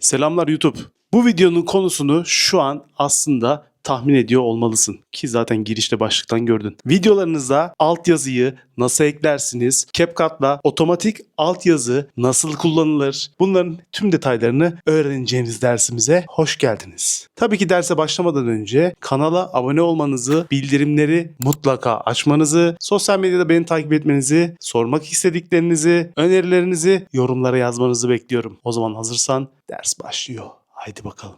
Selamlar YouTube. Bu videonun konusunu şu an aslında tahmin ediyor olmalısın. Ki zaten girişte başlıktan gördün. Videolarınızda altyazıyı nasıl eklersiniz? CapCut'la otomatik altyazı nasıl kullanılır? Bunların tüm detaylarını öğreneceğiniz dersimize hoş geldiniz. Tabii ki derse başlamadan önce kanala abone olmanızı, bildirimleri mutlaka açmanızı, sosyal medyada beni takip etmenizi, sormak istediklerinizi, önerilerinizi yorumlara yazmanızı bekliyorum. O zaman hazırsan ders başlıyor. Haydi bakalım.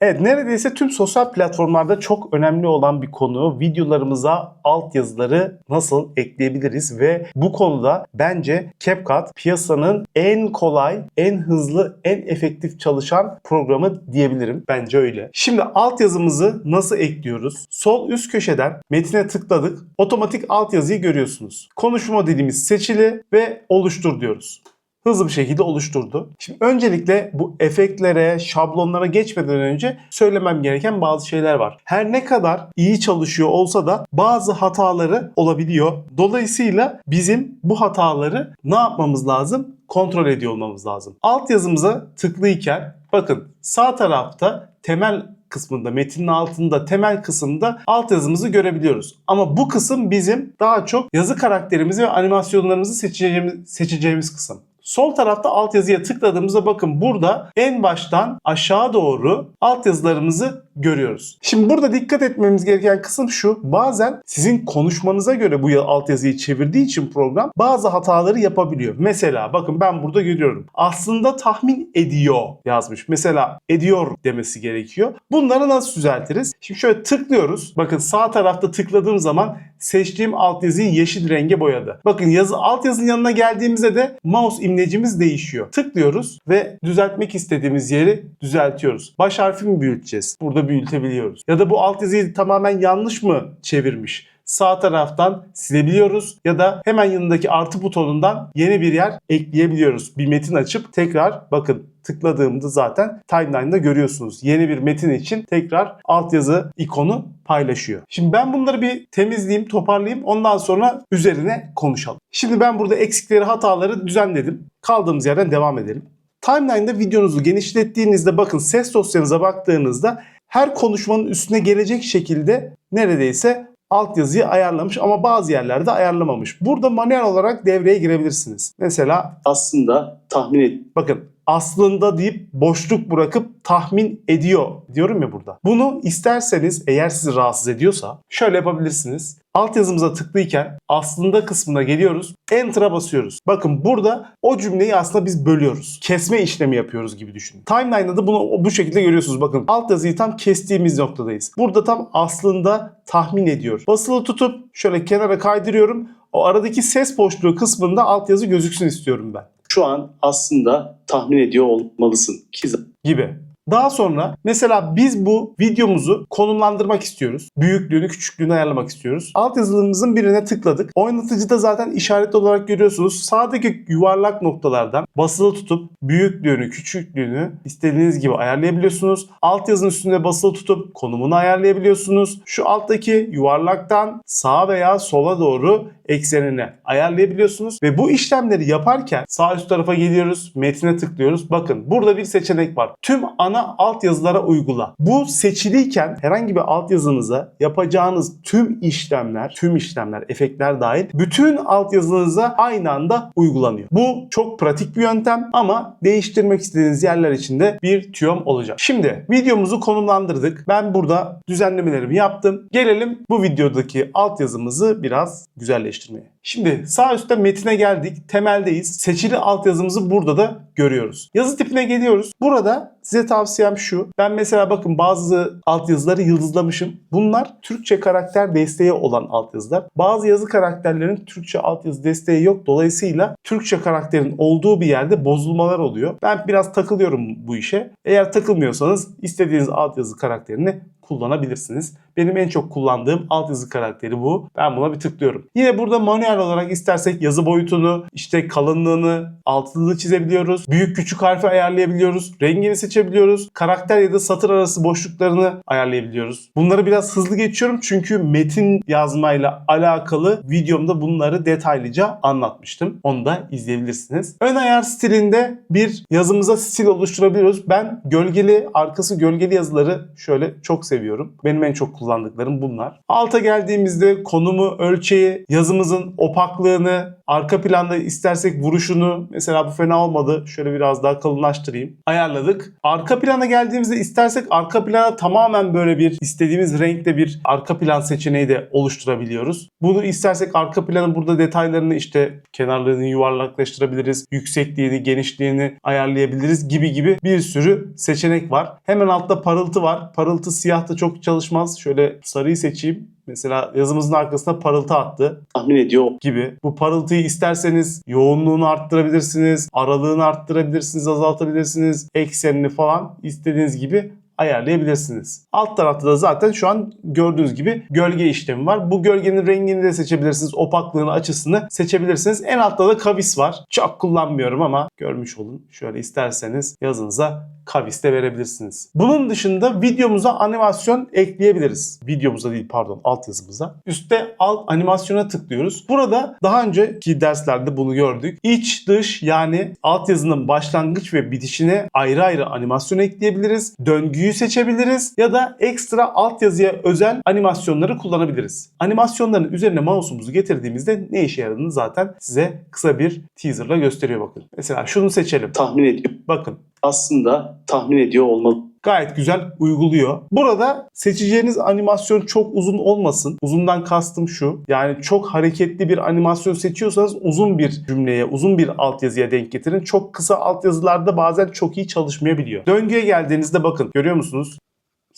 Evet neredeyse tüm sosyal platformlarda çok önemli olan bir konu videolarımıza altyazıları nasıl ekleyebiliriz ve bu konuda bence CapCut piyasanın en kolay, en hızlı, en efektif çalışan programı diyebilirim. Bence öyle. Şimdi altyazımızı nasıl ekliyoruz? Sol üst köşeden metine tıkladık. Otomatik altyazıyı görüyorsunuz. Konuşma dilimiz seçili ve oluştur diyoruz hızlı bir şekilde oluşturdu. Şimdi öncelikle bu efektlere, şablonlara geçmeden önce söylemem gereken bazı şeyler var. Her ne kadar iyi çalışıyor olsa da bazı hataları olabiliyor. Dolayısıyla bizim bu hataları ne yapmamız lazım? Kontrol ediyor olmamız lazım. Alt yazımıza tıklıyken bakın sağ tarafta temel kısmında metinin altında temel kısımda alt yazımızı görebiliyoruz. Ama bu kısım bizim daha çok yazı karakterimizi ve animasyonlarımızı seçeceğimiz, seçeceğimiz kısım. Sol tarafta altyazıya tıkladığımızda bakın burada en baştan aşağı doğru altyazılarımızı görüyoruz. Şimdi burada dikkat etmemiz gereken kısım şu. Bazen sizin konuşmanıza göre bu altyazıyı çevirdiği için program bazı hataları yapabiliyor. Mesela bakın ben burada görüyorum. Aslında tahmin ediyor yazmış. Mesela ediyor demesi gerekiyor. Bunları nasıl düzeltiriz? Şimdi şöyle tıklıyoruz. Bakın sağ tarafta tıkladığım zaman seçtiğim altyazıyı yeşil renge boyadı. Bakın yazı altyazının yanına geldiğimizde de mouse imlecimiz değişiyor. Tıklıyoruz ve düzeltmek istediğimiz yeri düzeltiyoruz. Baş harfi mi büyüteceğiz? Burada büyütebiliyoruz. Ya da bu altyazıyı tamamen yanlış mı çevirmiş? sağ taraftan silebiliyoruz ya da hemen yanındaki artı butonundan yeni bir yer ekleyebiliyoruz. Bir metin açıp tekrar bakın tıkladığımda zaten timeline'da görüyorsunuz. Yeni bir metin için tekrar altyazı ikonu paylaşıyor. Şimdi ben bunları bir temizleyeyim, toparlayayım. Ondan sonra üzerine konuşalım. Şimdi ben burada eksikleri, hataları düzenledim. Kaldığımız yerden devam edelim. Timeline'da videonuzu genişlettiğinizde bakın ses dosyanıza baktığınızda her konuşmanın üstüne gelecek şekilde neredeyse altyazıyı ayarlamış ama bazı yerlerde ayarlamamış. Burada manuel olarak devreye girebilirsiniz. Mesela aslında tahmin et. Bakın aslında deyip boşluk bırakıp tahmin ediyor diyorum ya burada. Bunu isterseniz eğer sizi rahatsız ediyorsa şöyle yapabilirsiniz. Alt yazımıza tıklıyken aslında kısmına geliyoruz. Enter'a basıyoruz. Bakın burada o cümleyi aslında biz bölüyoruz. Kesme işlemi yapıyoruz gibi düşünün. Timeline'da da bunu bu şekilde görüyorsunuz. Bakın alt yazıyı tam kestiğimiz noktadayız. Burada tam aslında tahmin ediyor. Basılı tutup şöyle kenara kaydırıyorum. O aradaki ses boşluğu kısmında altyazı gözüksün istiyorum ben. Şu an aslında tahmin ediyor olmalısın ki gibi. Daha sonra mesela biz bu videomuzu konumlandırmak istiyoruz. Büyüklüğünü, küçüklüğünü ayarlamak istiyoruz. Alt yazılımımızın birine tıkladık. Oynatıcıda zaten işaret olarak görüyorsunuz. Sağdaki yuvarlak noktalardan basılı tutup büyüklüğünü, küçüklüğünü istediğiniz gibi ayarlayabiliyorsunuz. Alt yazının üstünde basılı tutup konumunu ayarlayabiliyorsunuz. Şu alttaki yuvarlaktan sağa veya sola doğru eksenine ayarlayabiliyorsunuz. Ve bu işlemleri yaparken sağ üst tarafa geliyoruz, metine tıklıyoruz. Bakın burada bir seçenek var. Tüm ana altyazılara uygula. Bu seçiliyken herhangi bir altyazınıza yapacağınız tüm işlemler, tüm işlemler, efektler dahil bütün altyazınıza aynı anda uygulanıyor. Bu çok pratik bir yöntem ama değiştirmek istediğiniz yerler için de bir tüyom olacak. Şimdi videomuzu konumlandırdık. Ben burada düzenlemelerimi yaptım. Gelelim bu videodaki altyazımızı biraz güzelleştirmeye. Şimdi sağ üstte metine geldik. Temeldeyiz. Seçili altyazımızı burada da görüyoruz. Yazı tipine geliyoruz. Burada size tavsiyem şu. Ben mesela bakın bazı altyazıları yıldızlamışım. Bunlar Türkçe karakter desteği olan altyazılar. Bazı yazı karakterlerin Türkçe altyazı desteği yok. Dolayısıyla Türkçe karakterin olduğu bir yerde bozulmalar oluyor. Ben biraz takılıyorum bu işe. Eğer takılmıyorsanız istediğiniz altyazı karakterini kullanabilirsiniz. Benim en çok kullandığım altyazı karakteri bu. Ben buna bir tıklıyorum. Yine burada manuel olarak istersek yazı boyutunu, işte kalınlığını, altını çizebiliyoruz. Büyük küçük harfi ayarlayabiliyoruz. Rengini seçebiliyoruz. Karakter ya da satır arası boşluklarını ayarlayabiliyoruz. Bunları biraz hızlı geçiyorum çünkü metin yazmayla alakalı videomda bunları detaylıca anlatmıştım. Onu da izleyebilirsiniz. Ön ayar stilinde bir yazımıza stil oluşturabiliyoruz. Ben gölgeli, arkası gölgeli yazıları şöyle çok seviyorum. Benim en çok kullandıklarım bunlar. Alta geldiğimizde konumu, ölçeği, yazımızın opaklığını, arka planda istersek vuruşunu mesela bu fena olmadı. Şöyle biraz daha kalınlaştırayım. Ayarladık. Arka plana geldiğimizde istersek arka plana tamamen böyle bir istediğimiz renkte bir arka plan seçeneği de oluşturabiliyoruz. Bunu istersek arka planın burada detaylarını işte kenarlarını yuvarlaklaştırabiliriz. Yüksekliğini, genişliğini ayarlayabiliriz gibi gibi bir sürü seçenek var. Hemen altta parıltı var. Parıltı siyahta çok çalışmaz. Şöyle sarıyı seçeyim. Mesela yazımızın arkasına parıltı attı tahmin ediyor gibi. Bu parıltıyı isterseniz yoğunluğunu arttırabilirsiniz, aralığını arttırabilirsiniz, azaltabilirsiniz, eksenini falan istediğiniz gibi ayarlayabilirsiniz. Alt tarafta da zaten şu an gördüğünüz gibi gölge işlemi var. Bu gölgenin rengini de seçebilirsiniz. Opaklığını, açısını seçebilirsiniz. En altta da kavis var. Çok kullanmıyorum ama görmüş olun. Şöyle isterseniz yazınıza kavis de verebilirsiniz. Bunun dışında videomuza animasyon ekleyebiliriz. Videomuza değil pardon alt yazımıza. Üstte alt animasyona tıklıyoruz. Burada daha önceki derslerde bunu gördük. İç dış yani alt yazının başlangıç ve bitişine ayrı ayrı animasyon ekleyebiliriz. Döngüyü seçebiliriz ya da ekstra alt yazıya özel animasyonları kullanabiliriz. Animasyonların üzerine mouse'umuzu getirdiğimizde ne işe yaradığını zaten size kısa bir teaserla gösteriyor bakın. Mesela şunu seçelim. tahmin ediyor. Bakın Aslında tahmin ediyor olmalı. gayet güzel uyguluyor. Burada seçeceğiniz animasyon çok uzun olmasın. Uzundan kastım şu. Yani çok hareketli bir animasyon seçiyorsanız uzun bir cümleye, uzun bir altyazıya denk getirin. Çok kısa altyazılarda bazen çok iyi çalışmayabiliyor. Döngüye geldiğinizde bakın görüyor musunuz?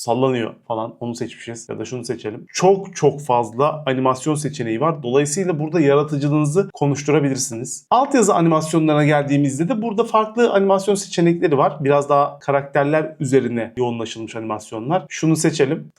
Sallanıyor falan onu seçmişiz ya da şunu seçelim. Çok çok fazla animasyon seçeneği var. Dolayısıyla burada yaratıcılığınızı konuşturabilirsiniz. Altyazı animasyonlarına geldiğimizde de burada farklı animasyon seçenekleri var. Biraz daha karakterler üzerine yoğunlaşılmış animasyonlar. Şunu seçelim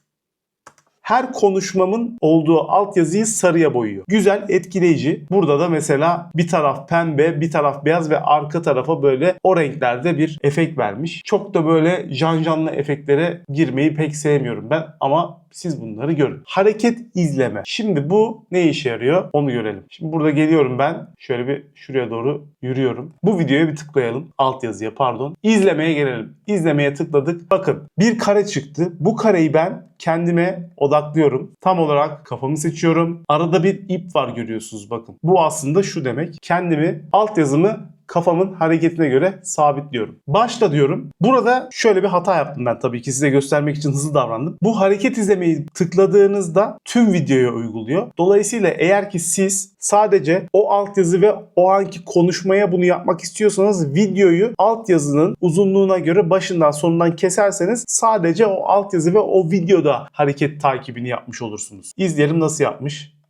her konuşmamın olduğu altyazıyı sarıya boyuyor. Güzel, etkileyici. Burada da mesela bir taraf pembe, bir taraf beyaz ve arka tarafa böyle o renklerde bir efekt vermiş. Çok da böyle janjanlı efektlere girmeyi pek sevmiyorum ben ama siz bunları görün. Hareket izleme. Şimdi bu ne işe yarıyor? Onu görelim. Şimdi burada geliyorum ben. Şöyle bir şuraya doğru yürüyorum. Bu videoya bir tıklayalım. Alt yazıya pardon. İzlemeye gelelim. İzlemeye tıkladık. Bakın bir kare çıktı. Bu kareyi ben kendime odaklıyorum. Tam olarak kafamı seçiyorum. Arada bir ip var görüyorsunuz bakın. Bu aslında şu demek. Kendimi alt yazımı kafamın hareketine göre sabitliyorum. Başla diyorum. Burada şöyle bir hata yaptım ben tabii ki size göstermek için hızlı davrandım. Bu hareket izlemeyi tıkladığınızda tüm videoya uyguluyor. Dolayısıyla eğer ki siz sadece o altyazı ve o anki konuşmaya bunu yapmak istiyorsanız videoyu altyazının uzunluğuna göre başından sonundan keserseniz sadece o altyazı ve o videoda hareket takibini yapmış olursunuz. İzleyelim nasıl yapmış.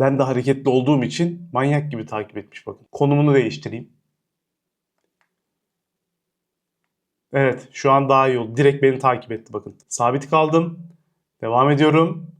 Ben de hareketli olduğum için manyak gibi takip etmiş bakın. Konumunu değiştireyim. Evet şu an daha iyi oldu. Direkt beni takip etti bakın. Sabit kaldım. Devam ediyorum.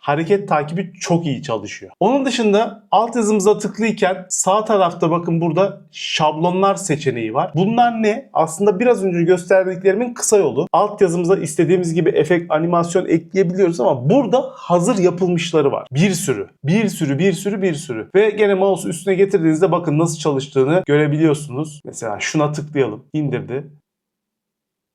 Hareket takibi çok iyi çalışıyor. Onun dışında alt yazımıza tıklıyken sağ tarafta bakın burada şablonlar seçeneği var. Bunlar ne? Aslında biraz önce gösterdiklerimin kısa yolu. Alt yazımıza istediğimiz gibi efekt, animasyon ekleyebiliyoruz ama burada hazır yapılmışları var. Bir sürü. Bir sürü, bir sürü, bir sürü. Ve gene mouse üstüne getirdiğinizde bakın nasıl çalıştığını görebiliyorsunuz. Mesela şuna tıklayalım. İndirdi.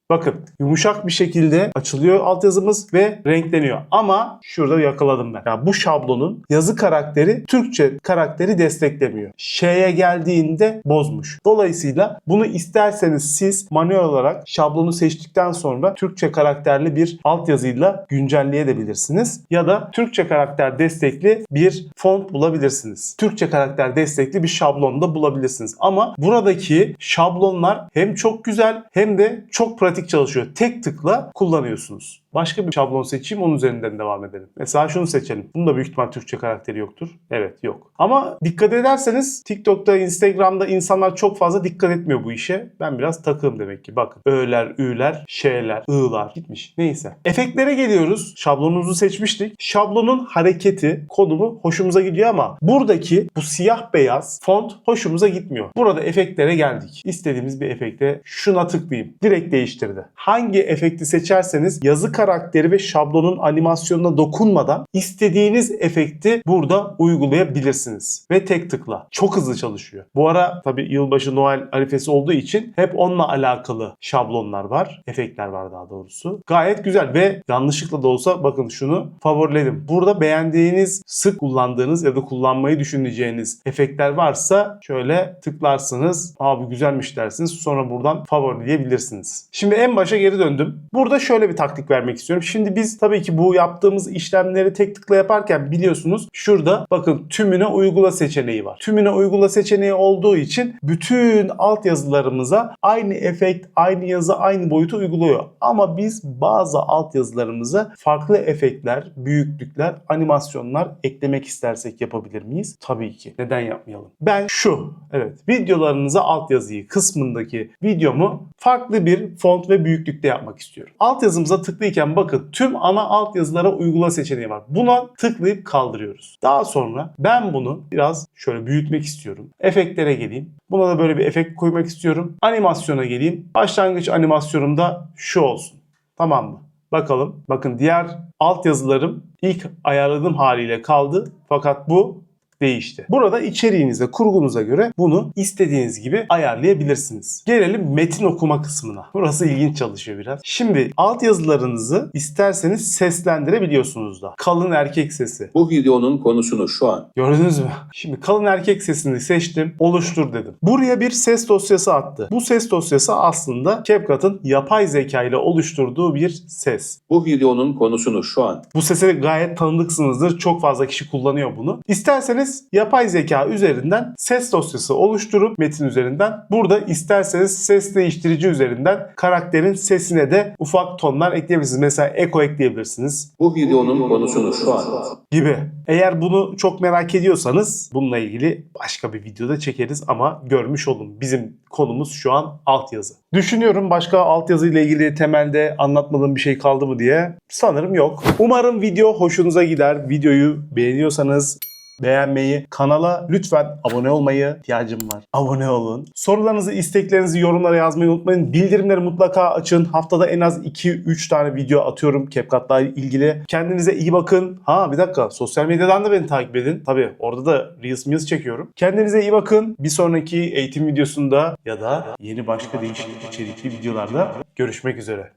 Bakın yumuşak bir şekilde açılıyor altyazımız ve renkleniyor. Ama şurada yakaladım ben. Ya bu şablonun yazı karakteri Türkçe karakteri desteklemiyor. Ş'ye geldiğinde bozmuş. Dolayısıyla bunu isterseniz siz manuel olarak şablonu seçtikten sonra Türkçe karakterli bir altyazıyla güncelleyebilirsiniz. Ya da Türkçe karakter destekli bir font bulabilirsiniz. Türkçe karakter destekli bir şablon da bulabilirsiniz. Ama buradaki şablonlar hem çok güzel hem de çok pratik çalışıyor. Tek tıkla kullanıyorsunuz. Başka bir şablon seçeyim onun üzerinden devam edelim. Mesela şunu seçelim. Bunun da büyük ihtimal Türkçe karakteri yoktur. Evet yok. Ama dikkat ederseniz TikTok'ta, Instagram'da insanlar çok fazla dikkat etmiyor bu işe. Ben biraz takığım demek ki. Bakın ö'ler, ü'ler, şeyler, ı'lar gitmiş. Neyse. Efektlere geliyoruz. Şablonumuzu seçmiştik. Şablonun hareketi, konumu hoşumuza gidiyor ama buradaki bu siyah beyaz font hoşumuza gitmiyor. Burada efektlere geldik. İstediğimiz bir efekte şuna tıklayayım. Direkt değiştirdi. Hangi efekti seçerseniz yazı karakteri ve şablonun animasyonuna dokunmadan istediğiniz efekti burada uygulayabilirsiniz. Ve tek tıkla. Çok hızlı çalışıyor. Bu ara tabi yılbaşı Noel arifesi olduğu için hep onunla alakalı şablonlar var. Efektler var daha doğrusu. Gayet güzel ve yanlışlıkla da olsa bakın şunu favoriledim. Burada beğendiğiniz, sık kullandığınız ya da kullanmayı düşüneceğiniz efektler varsa şöyle tıklarsınız. Abi güzelmiş dersiniz. Sonra buradan favorileyebilirsiniz. Şimdi en başa geri döndüm. Burada şöyle bir taktik vermek istiyorum. Şimdi biz tabii ki bu yaptığımız işlemleri tek tıkla yaparken biliyorsunuz şurada bakın tümüne uygula seçeneği var. Tümüne uygula seçeneği olduğu için bütün altyazılarımıza aynı efekt, aynı yazı, aynı boyutu uyguluyor. Ama biz bazı altyazılarımıza farklı efektler, büyüklükler, animasyonlar eklemek istersek yapabilir miyiz? Tabii ki. Neden yapmayalım? Ben şu, evet videolarınıza altyazıyı kısmındaki videomu farklı bir font ve büyüklükte yapmak istiyorum. Altyazımıza tıklayken bakın tüm ana altyazılara uygula seçeneği var. Buna tıklayıp kaldırıyoruz. Daha sonra ben bunu biraz şöyle büyütmek istiyorum. Efektlere geleyim. Buna da böyle bir efekt koymak istiyorum. Animasyona geleyim. Başlangıç animasyonum da şu olsun. Tamam mı? Bakalım. Bakın diğer altyazılarım ilk ayarladığım haliyle kaldı. Fakat bu değişti. Burada içeriğinize, kurgunuza göre bunu istediğiniz gibi ayarlayabilirsiniz. Gelelim metin okuma kısmına. Burası ilginç çalışıyor biraz. Şimdi altyazılarınızı isterseniz seslendirebiliyorsunuz da. Kalın erkek sesi. Bu videonun konusunu şu an Gördünüz mü? Şimdi kalın erkek sesini seçtim. Oluştur dedim. Buraya bir ses dosyası attı. Bu ses dosyası aslında CapCut'ın yapay zeka ile oluşturduğu bir ses. bu videonun konusunu şu an Bu sese gayet tanıdıksınızdır. Çok fazla kişi kullanıyor bunu. İsterseniz yapay zeka üzerinden ses dosyası oluşturup metin üzerinden burada isterseniz ses değiştirici üzerinden karakterin sesine de ufak tonlar ekleyebilirsiniz. Mesela eko ekleyebilirsiniz bu videonun konusunu şu an gibi. Eğer bunu çok merak ediyorsanız bununla ilgili başka bir videoda çekeriz ama görmüş olun. Bizim konumuz şu an altyazı. Düşünüyorum başka altyazı ile ilgili temelde anlatmadığım bir şey kaldı mı diye. Sanırım yok. Umarım video hoşunuza gider. Videoyu beğeniyorsanız beğenmeyi, kanala lütfen abone olmayı ihtiyacım var. Abone olun. Sorularınızı, isteklerinizi yorumlara yazmayı unutmayın. Bildirimleri mutlaka açın. Haftada en az 2-3 tane video atıyorum CapCut'la ilgili. Kendinize iyi bakın. Ha bir dakika sosyal medyadan da beni takip edin. Tabii orada da Reels Meals çekiyorum. Kendinize iyi bakın. Bir sonraki eğitim videosunda ya da yeni başka değişik içerikli videolarda görüşmek üzere.